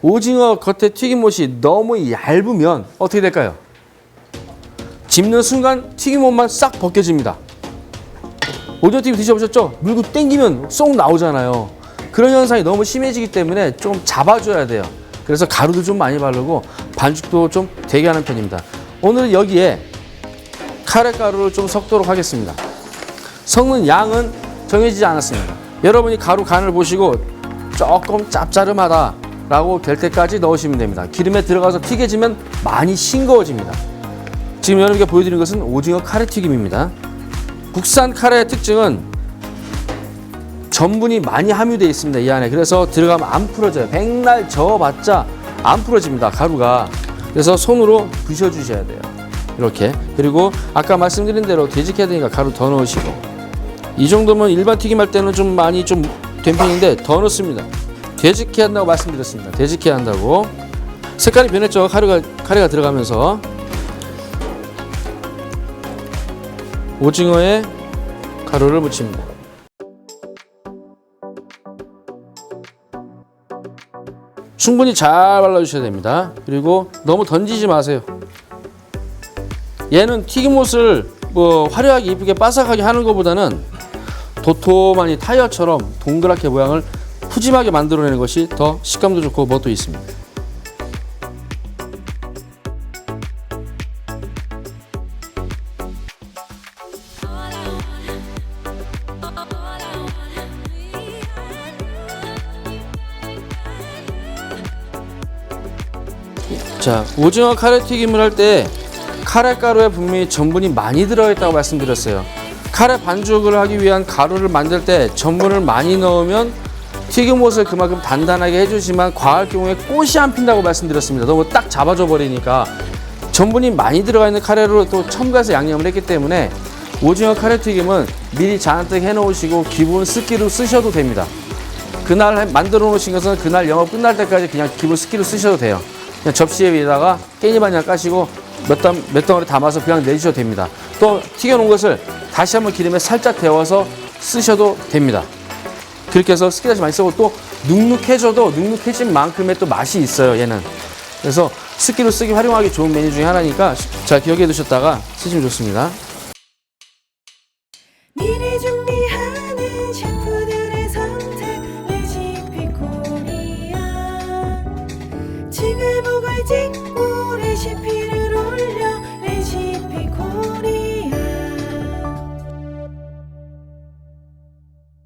오징어 겉에 튀김옷이 너무 얇으면 어떻게 될까요? 집는 순간 튀김옷만 싹 벗겨집니다. 오징어 튀김 드셔보셨죠? 물고 땡기면 쏙 나오잖아요. 그런 현상이 너무 심해지기 때문에 좀 잡아줘야 돼요. 그래서 가루도 좀 많이 바르고 반죽도 좀 되게 하는 편입니다. 오늘은 여기에 카레 가루를 좀 섞도록 하겠습니다. 섞는 양은 정해지지 않았습니다. 여러분이 가루 간을 보시고 조금 짭짜름하다 라고 될 때까지 넣으시면 됩니다. 기름에 들어가서 튀겨지면 많이 싱거워집니다. 지금 여러분께 보여드리는 것은 오징어 카레 튀김입니다. 국산 카레의 특징은 전분이 많이 함유되어 있습니다. 이 안에. 그래서 들어가면 안 풀어져요. 백날 저어봤자 안 풀어집니다. 가루가. 그래서 손으로 부셔주셔야 돼요. 이렇게. 그리고 아까 말씀드린 대로 되니까 가루 더 넣으시고. 이 정도면 일반 튀김할 때는 좀 많이 좀 된 편인데 더 넣습니다. 되직해야 한다고 말씀드렸습니다. 되직해야 한다고. 색깔이 변했죠. 카레가, 카레가 들어가면서. 오징어에 가루를 묻힙니다. 충분히 잘 발라주셔야 됩니다. 그리고 너무 던지지 마세요. 얘는 튀김옷을 뭐 화려하게 이쁘게 바삭하게 하는 것보다는 도톰하니 타이어처럼 동그랗게 모양을 푸짐하게 만들어내는 것이 더 식감도 좋고 멋도 있습니다. 자, 오징어 카레 튀김을 할 때 카레 가루에 분명히 전분이 많이 들어있다고 말씀드렸어요. 카레 반죽을 하기 위한 가루를 만들 때 전분을 많이 넣으면 튀김옷을 그만큼 단단하게 해주지만 과할 경우에 꽃이 안 핀다고 말씀드렸습니다. 너무 딱 잡아줘 버리니까 전분이 많이 들어가 있는 카레로 또 첨가해서 양념을 했기 때문에 오징어 카레 튀김은 미리 잔뜩 해놓으시고 기본 습기로 쓰셔도 됩니다. 그날 해- 만들어 놓으신 것은 그날 영업 끝날 때까지 그냥 기본 스키로 쓰셔도 돼요. 그냥 접시에 위에다가 깻잎 한장 까시고 몇, 덩, 몇 덩어리 담아서 그냥 내주셔도 됩니다. 또 튀겨놓은 것을 다시 한번 기름에 살짝 데워서 쓰셔도 됩니다. 그렇게 해서 스키 다시 많이 쓰고 또 눅눅해져도 눅눅해진 만큼의 또 맛이 있어요, 얘는. 그래서 스키로 쓰기 활용하기 좋은 메뉴 중에 하나니까 잘 기억해 두셨다가 쓰시면 좋습니다. 코리아 지글보글 찍고 레시피